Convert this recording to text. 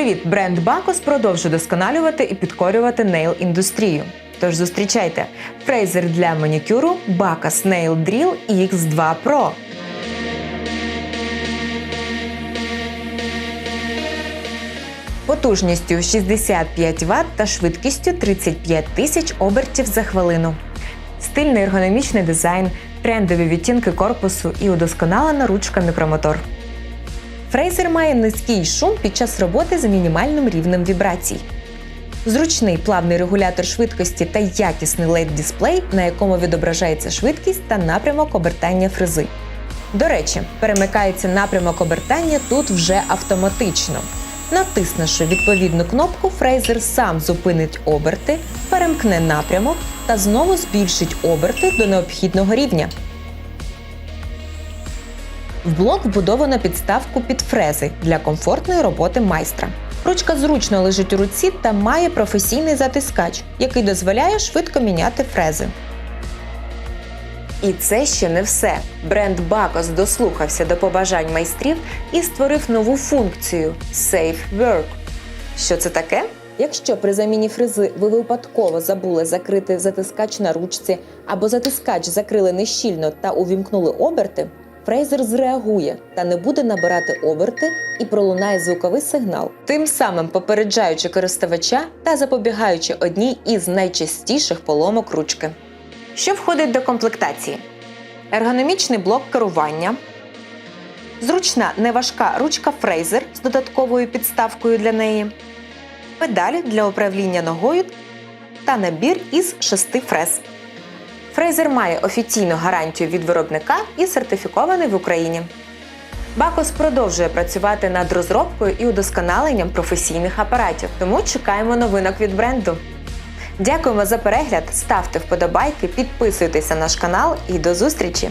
Привіт! Бренд Bacos продовжує досконалювати і підкорювати нейл індустрію. Тож зустрічайте фрейзер для манікюру Bacos Nail Drill X2 Pro. Потужністю 65 Вт та швидкістю 35 тисяч обертів за хвилину. Стильний ергономічний дизайн, трендові відтінки корпусу і удосконалена ручка мікромотор. Фрейзер має низький шум під час роботи з мінімальним рівнем вібрацій. Зручний плавний регулятор швидкості та якісний led дисплей на якому відображається швидкість та напрямок обертання фрези. До речі, перемикається напрямок обертання тут вже автоматично. Натиснувши відповідну кнопку, фрейзер сам зупинить оберти, перемкне напрямок та знову збільшить оберти до необхідного рівня. В блок вбудовано підставку під фрези для комфортної роботи майстра. Ручка зручно лежить у руці та має професійний затискач, який дозволяє швидко міняти фрези. І це ще не все. Бренд Bacos дослухався до побажань майстрів і створив нову функцію Safe Work. Що це таке? Якщо при заміні фрези ви випадково забули закрити затискач на ручці або затискач закрили нещільно та увімкнули оберти, фрейзер зреагує та не буде набирати оберти і пролунає звуковий сигнал, тим самим попереджаючи користувача та запобігаючи одній із найчастіших поломок ручки. Що входить до комплектації? Ергономічний блок керування, зручна неважка ручка фрейзер з додатковою підставкою для неї, педалі для управління ногою та набір із шести фрез. Фрейзер має офіційну гарантію від виробника і сертифікований в Україні. Бакос продовжує працювати над розробкою і удосконаленням професійних апаратів, тому чекаємо новинок від бренду. Дякуємо за перегляд, ставте вподобайки, підписуйтесь на наш канал і до зустрічі!